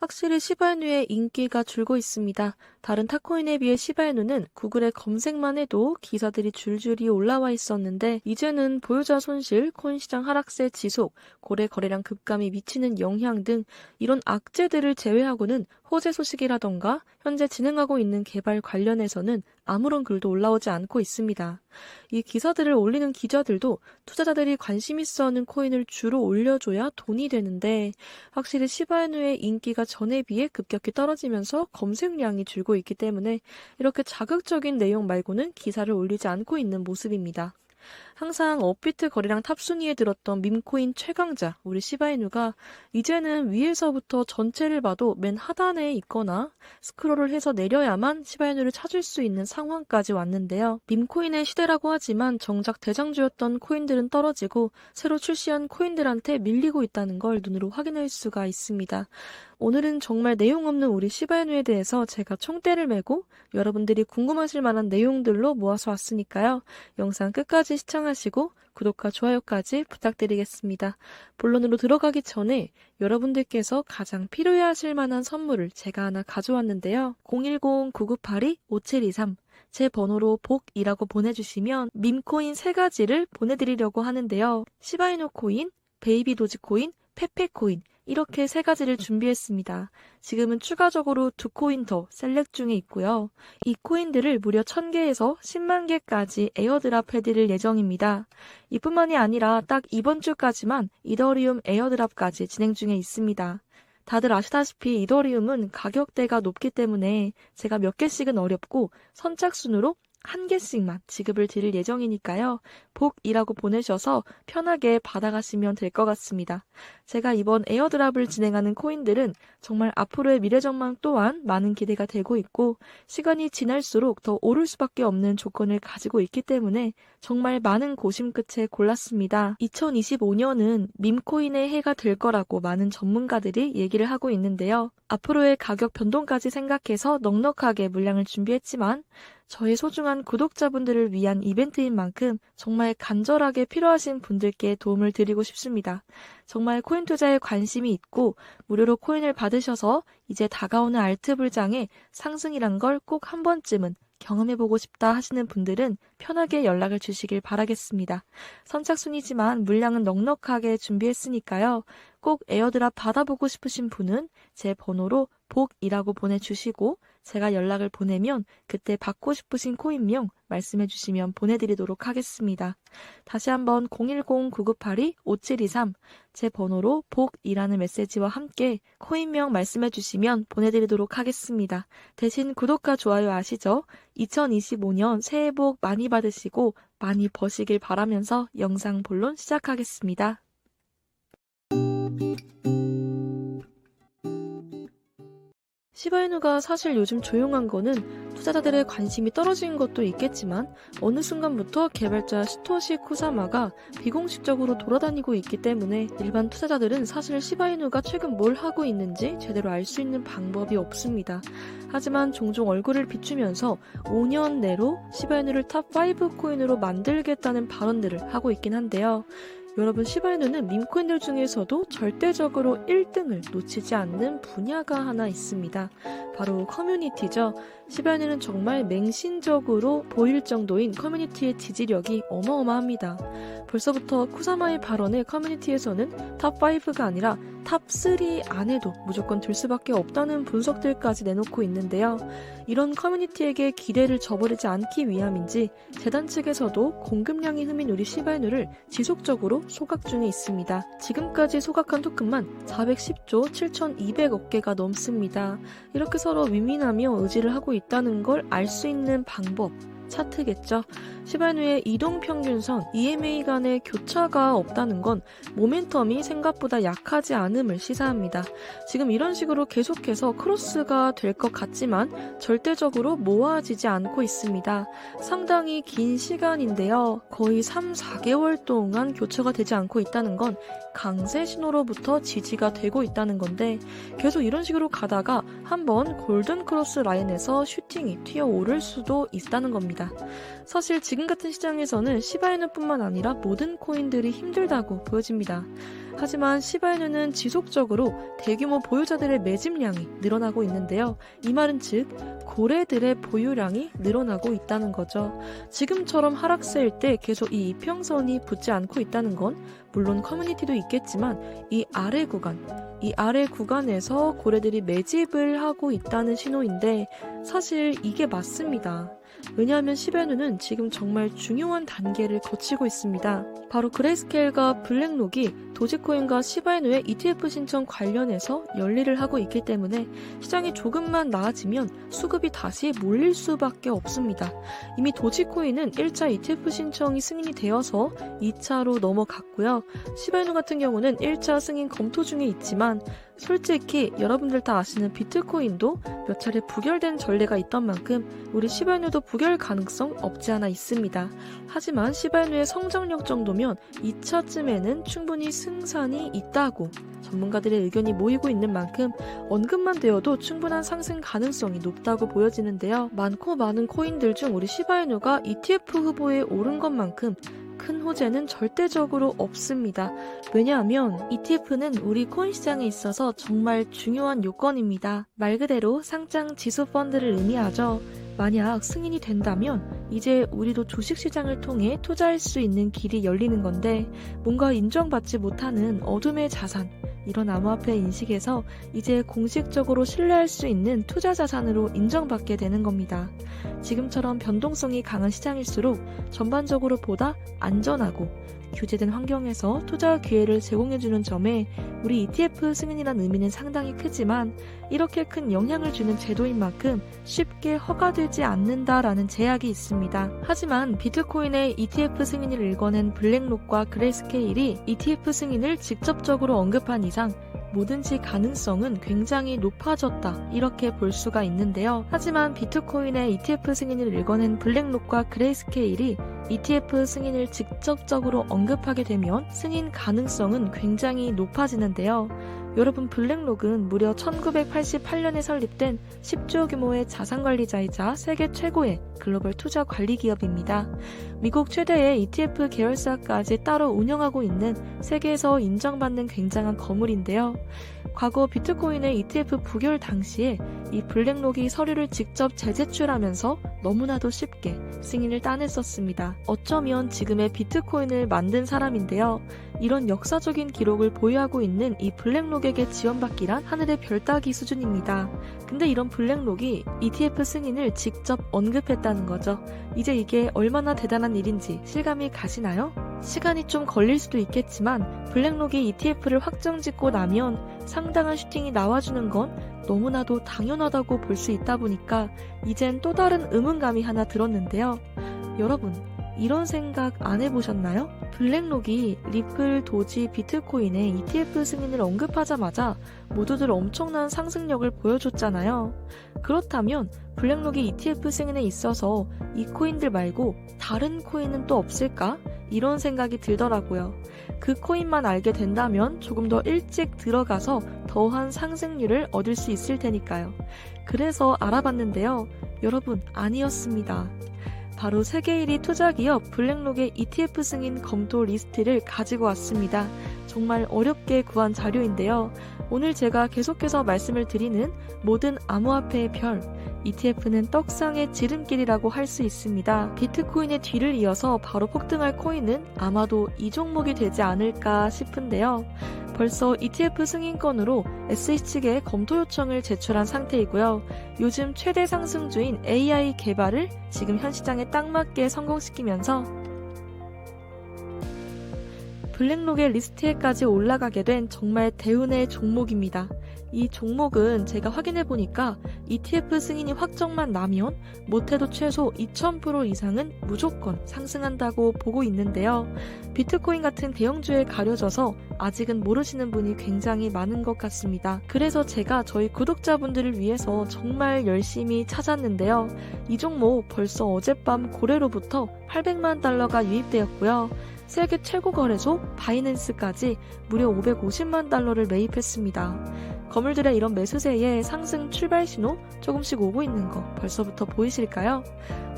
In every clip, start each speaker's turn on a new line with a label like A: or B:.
A: 확실히 시바이누의 인기가 줄고 있습니다. 다른 탑코인에 비해 시바이누는 구글에 검색만 해도 기사들이 줄줄이 올라와 있었는데 이제는 보유자 손실, 코인 시장 하락세 지속, 고래 거래량 급감이 미치는 영향 등 이런 악재들을 제외하고는 호재 소식이라던가 현재 진행하고 있는 개발 관련해서는 아무런 글도 올라오지 않고 있습니다. 이 기사들을 올리는 기자들도 투자자들이 관심 있어 하는 코인을 주로 올려줘야 돈이 되는데 확실히 시바이누의 인기가 전에 비해 급격히 떨어지면서 검색량이 줄고 있기 때문에 이렇게 자극적인 내용 말고는 기사를 올리지 않고 있는 모습입니다. 항상 업비트 거래량 탑순위에 들었던 밈코인 최강자 우리 시바이누가 이제는 위에서부터 전체를 봐도 맨 하단에 있거나 스크롤을 해서 내려야만 시바이누를 찾을 수 있는 상황까지 왔는데요. 밈코인의 시대라고 하지만 정작 대장주였던 코인들은 떨어지고 새로 출시한 코인들한테 밀리고 있다는 걸 눈으로 확인할 수가 있습니다. 오늘은 정말 내용 없는 우리 시바이누에 대해서 제가 총대를 메고 여러분들이 궁금하실 만한 내용들로 모아서 왔으니까요. 영상 끝까지 시청하 시고 구독과 좋아요까지 부탁드리겠습니다. 본론으로 들어가기 전에 여러분들께서 가장 필요해 하실 만한 선물을 제가 하나 가져왔는데요. 010-9982-5723 제 번호로 복이라고 보내주시면 밈코인 세 가지를 보내드리려고 하는데요. 시바이노 코인, 베이비 도지 코인, 페페 코인 이렇게 세 가지를 준비했습니다. 지금은 추가적으로 두 코인 더 셀렉 중에 있고요. 이 코인들을 무려 1000개에서 10만 개까지 에어드랍 해드릴 예정입니다. 이뿐만이 아니라 딱 이번 주까지만 이더리움 에어드랍까지 진행 중에 있습니다. 다들 아시다시피 이더리움은 가격대가 높기 때문에 제가 몇 개씩은 어렵고 선착순으로 한 개씩만 지급을 드릴 예정이니까요. 복이라고 보내셔서 편하게 받아가시면 될 것 같습니다. 제가 이번 에어드랍을 진행하는 코인들은 정말 앞으로의 미래 전망 또한 많은 기대가 되고 있고 시간이 지날수록 더 오를 수밖에 없는 조건을 가지고 있기 때문에 정말 많은 고심 끝에 골랐습니다. 2025년은 밈코인의 해가 될 거라고 많은 전문가들이 얘기를 하고 있는데요. 앞으로의 가격 변동까지 생각해서 넉넉하게 물량을 준비했지만 저의 소중한 구독자분들을 위한 이벤트인 만큼 정말 간절하게 필요하신 분들께 도움을 드리고 싶습니다. 정말 코인 투자에 관심이 있고 무료로 코인을 받으셔서 이제 다가오는 알트 불장의 상승이란 걸 꼭 한 번쯤은 경험해보고 싶다 하시는 분들은 편하게 연락을 주시길 바라겠습니다. 선착순이지만 물량은 넉넉하게 준비했으니까요. 꼭 에어드랍 받아보고 싶으신 분은 제 번호로 복이라고 보내주시고 제가 연락을 보내면 그때 받고 싶으신 코인명 말씀해 주시면 보내드리도록 하겠습니다. 다시 한번 010-9982-5723 제 번호로 복이라는 메시지와 함께 코인명 말씀해 주시면 보내드리도록 하겠습니다. 대신 구독과 좋아요 아시죠? 2025년 새해 복 많이 받으시고 많이 버시길 바라면서 영상 본론 시작하겠습니다. 시바이누가 사실 요즘 조용한 거는 투자자들의 관심이 떨어진 것도 있겠지만 어느 순간부터 개발자 시토시 쿠사마가 비공식적으로 돌아다니고 있기 때문에 일반 투자자들은 사실 시바이누가 최근 뭘 하고 있는지 제대로 알 수 있는 방법이 없습니다. 하지만 종종 얼굴을 비추면서 5년 내로 시바이누를 탑5 코인으로 만들겠다는 발언들을 하고 있긴 한데요. 여러분 시바이누는 밈코인들 중에서도 절대적으로 1등을 놓치지 않는 분야가 하나 있습니다. 바로 커뮤니티죠. 시바이누는 정말 맹신적으로 보일 정도인 커뮤니티의 지지력이 어마어마합니다. 벌써부터 쿠사마의 발언에 커뮤니티에서는 탑5가 아니라 탑3 안에도 무조건 들 수밖에 없다는 분석들까지 내놓고 있는데요. 이런 커뮤니티에게 기대를 저버리지 않기 위함인지 재단 측에서도 공급량이 흠인 우리 시바이누를 지속적으로 소각 중에 있습니다. 지금까지 소각한 토큰만 410조 7,200억 개가 넘습니다. 이렇게 서로 위민하며 의지를 하고 있다는 걸 알 수 있는 방법 차트겠죠. 시바이누의 이동 평균선 EMA 간의 교차가 없다는 건 모멘텀이 생각보다 약하지 않음을 시사합니다. 지금 이런 식으로 계속해서 크로스가 될 것 같지만 절대적으로 모아지지 않고 있습니다. 상당히 긴 시간인데요. 거의 3, 4개월 동안 교차가 되지 않고 있다는 건 강세 신호로부터 지지가 되고 있다는 건데 계속 이런 식으로 가다가 한번 골든 크로스 라인에서 슈팅이 튀어 오를 수도 있다는 겁 니다. 사실 지금 같은 시장에서는 시바이누뿐만 아니라 모든 코인들이 힘들다고 보여집니다. 하지만 시바이누는 지속적으로 대규모 보유자들의 매집량이 늘어나고 있는데요. 이 말은 즉 고래들의 보유량이 늘어나고 있다는 거죠. 지금처럼 하락세일 때 계속 이 이평선이 붙지 않고 있다는 건 물론 커뮤니티도 있겠지만 이 아래 구간, 이 아래 구간에서 고래들이 매집을 하고 있다는 신호인데 사실 이게 맞습니다. 왜냐하면 시베누는 지금 정말 중요한 단계를 거치고 있습니다. 바로 그레이스케일과 블랙록이 도지코인과 시바이누의 ETF 신청 관련해서 열일을 하고 있기 때문에 시장이 조금만 나아지면 수급이 다시 몰릴 수밖에 없습니다. 이미 도지코인은 1차 ETF 신청이 승인이 되어서 2차로 넘어갔고요. 시바이누 같은 경우는 1차 승인 검토 중에 있지만 솔직히 여러분들 다 아시는 비트코인도 몇 차례 부결된 전례가 있던 만큼 우리 시바이누도 부결 가능성 없지 않아 있습니다. 하지만 시바이누의 성장력 정도면 2차쯤에는 충분히 승산이 있다고 전문가들의 의견이 모이고 있는 만큼 언급만 되어도 충분한 상승 가능성이 높다고 보여지는데요. 많고 많은 코인들 중 우리 시바이누가 ETF 후보에 오른 것만큼 큰 호재는 절대적으로 없습니다. 왜냐하면 ETF는 우리 코인 시장에 있어서 정말 중요한 요건입니다. 말 그대로 상장 지수 펀드를 의미하죠. 만약 승인이 된다면 이제 우리도 주식시장을 통해 투자할 수 있는 길이 열리는 건데 뭔가 인정받지 못하는 어둠의 자산, 이런 암호화폐 인식에서 이제 공식적으로 신뢰할 수 있는 투자 자산으로 인정받게 되는 겁니다. 지금처럼 변동성이 강한 시장일수록 전반적으로 보다 안전하고 규제된 환경에서 투자 기회를 제공해주는 점에 우리 ETF 승인이란 의미는 상당히 크지만 이렇게 큰 영향을 주는 제도인 만큼 쉽게 허가되지 않는다라는 제약이 있습니다. 하지만 비트코인의 ETF 승인을 읽어낸 블랙록과 그레이스케일이 ETF 승인을 직접적으로 언급한 이상 뭐든지 가능성은 굉장히 높아졌다 이렇게 볼 수가 있는데요. 하지만 비트코인의 ETF 승인을 읽어낸 블랙록과 그레이스케일이 ETF 승인을 직접적으로 언급하게 되면 승인 가능성은 굉장히 높아지는데요. 여러분 블랙록은 무려 1988년에 설립된 10조 규모의 자산관리자이자 세계 최고의 글로벌 투자 관리 기업입니다. 미국 최대의 ETF 계열사까지 따로 운영하고 있는 세계에서 인정받는 굉장한 거물인데요. 과거 비트코인의 ETF 부결 당시에 이 블랙록이 서류를 직접 재제출하면서 너무나도 쉽게 승인을 따냈었습니다. 어쩌면 지금의 비트코인을 만든 사람인데요. 이런 역사적인 기록을 보유하고 있는 이 블랙록에게 지원받기란 하늘의 별 따기 수준입니다. 근데 이런 블랙록이 ETF 승인을 직접 언급했다는 거죠. 이제 이게 얼마나 대단한 일인지 실감이 가시나요? 시간이 좀 걸릴 수도 있겠지만 블랙록이 ETF를 확정 짓고 나면 상당한 슈팅이 나와주는 건 너무나도 당연하다고 볼 수 있다 보니까 이젠 또 다른 의문감이 하나 들었는데요. 여러분, 이런 생각 안 해보셨나요? 블랙록이 리플, 도지, 비트코인의 ETF 승인을 언급하자마자 모두들 엄청난 상승력을 보여줬잖아요. 그렇다면 블랙록이 ETF 승인에 있어서 이 코인들 말고 다른 코인은 또 없을까? 이런 생각이 들더라고요. 그 코인만 알게 된다면 조금 더 일찍 들어가서 더한 상승률을 얻을 수 있을 테니까요. 그래서 알아봤는데요. 여러분, 아니었습니다. 바로 세계 1위 투자기업 블랙록의 ETF 승인 검토 리스트를 가지고 왔습니다. 정말 어렵게 구한 자료인데요. 오늘 제가 계속해서 말씀을 드리는 모든 암호화폐의 별, ETF는 떡상의 지름길이라고 할 수 있습니다. 비트코인의 뒤를 이어서 바로 폭등할 코인은 아마도 이 종목이 되지 않을까 싶은데요. 벌써 ETF 승인권으로 SE 측에 검토 요청을 제출한 상태이고요. 요즘 최대 상승주인 AI 개발을 지금 현 시장에 딱 맞게 성공시키면서 블랙록의 리스트에까지 올라가게 된 정말 대운의 종목입니다. 이 종목은 제가 확인해 보니까 ETF 승인이 확정만 나면 못해도 최소 2000% 이상은 무조건 상승한다고 보고 있는데요. 비트코인 같은 대형주에 가려져서 아직은 모르시는 분이 굉장히 많은 것 같습니다. 그래서 제가 저희 구독자분들을 위해서 정말 열심히 찾았는데요. 이 종목 벌써 어젯밤 고래로부터 800만 달러가 유입되었고요. 세계 최고 거래소 바이낸스까지 무려 550만 달러를 매입했습니다. 거물들의 이런 매수세에 상승 출발 신호 조금씩 오고 있는 거 벌써부터 보이실까요?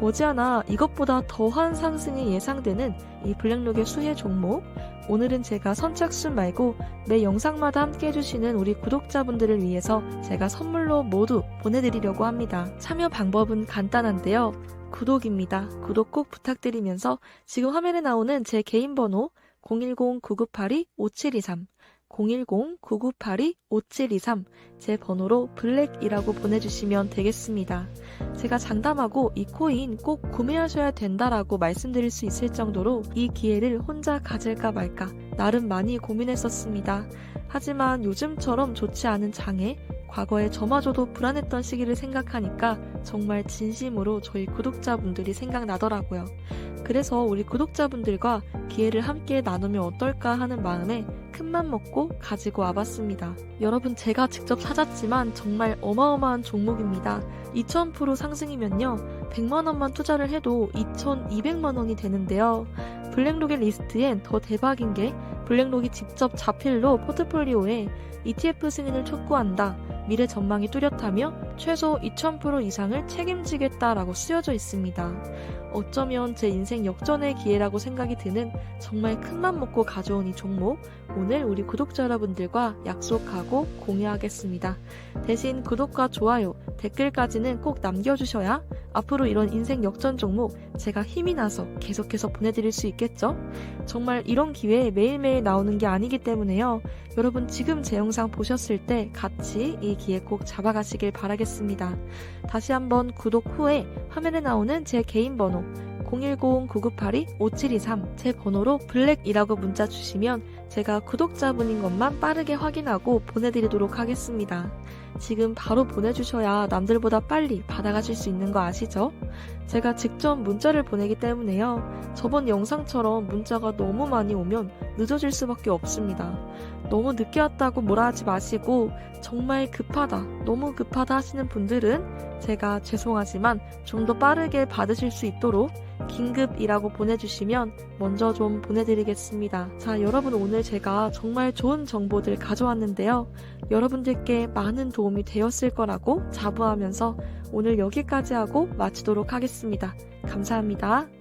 A: 머지않아 이것보다 더한 상승이 예상되는 이 블랙록의 수혜 종목 오늘은 제가 선착순 말고 매 영상마다 함께 해주시는 우리 구독자분들을 위해서 제가 선물로 모두 보내드리려고 합니다. 참여 방법은 간단한데요. 구독입니다. 구독 꼭 부탁드리면서 지금 화면에 나오는 제 개인 번호 010-9982-5723 010-9982-5723 제 번호로 블랙이라고 보내주시면 되겠습니다. 제가 장담하고 이 코인 꼭 구매하셔야 된다라고 말씀드릴 수 있을 정도로 이 기회를 혼자 가질까 말까 나름 많이 고민했었습니다. 하지만 요즘처럼 좋지 않은 장애, 과거에 저마저도 불안했던 시기를 생각하니까 정말 진심으로 저희 구독자분들이 생각나더라고요. 그래서 우리 구독자분들과 기회를 함께 나누면 어떨까 하는 마음에 큰맘 먹고 가지고 와봤습니다. 여러분 제가 직접 찾았지만 정말 어마어마한 종목입니다. 2000% 상승이면요. 100만원만 투자를 해도 2200만원이 되는데요. 블랙록의 리스트엔 더 대박인 게 블랙록이 직접 자필로 포트폴리오에 ETF 승인을 촉구한다. 미래 전망이 뚜렷하며 최소 2000% 이상을 책임지겠다라고 쓰여져 있습니다. 어쩌면 제 인생 역전의 기회라고 생각이 드는 정말 큰맘 먹고 가져온 이 종목 오늘 우리 구독자 여러분들과 약속하고 공유하겠습니다. 대신 구독과 좋아요, 댓글까지는 꼭 남겨주셔야 앞으로 이런 인생 역전 종목 제가 힘이 나서 계속해서 보내드릴 수 있겠죠? 정말 이런 기회 매일매일 나오는 게 아니기 때문에요. 여러분 지금 제 영상 보셨을 때 같이 이 기회 꼭 잡아가시길 바라 겠습니다. 다시 한번 구독 후에 화면에 나오는 제 개인 번호 010-9982-5723 제 번호로 블랙이라고 문자 주시면 제가 구독자분인 것만 빠르게 확인하고 보내드리도록 하겠습니다. 지금 바로 보내주셔야 남들보다 빨리 받아가실 수 있는 거 아시죠? 제가 직접 문자를 보내기 때문에요. 저번 영상처럼 문자가 너무 많이 오면 늦어질 수밖에 없습니다. 너무 늦게 왔다고 뭐라 하지 마시고 정말 급하다, 너무 급하다 하시는 분들은 제가 죄송하지만 좀 더 빠르게 받으실 수 있도록 긴급이라고 보내주시면 먼저 좀 보내드리겠습니다. 자, 여러분 오늘 제가 정말 좋은 정보들 가져왔는데요. 여러분들께 많은 도움이 되었을 거라고 자부하면서 오늘 여기까지 하고 마치도록 하겠습니다. 감사합니다.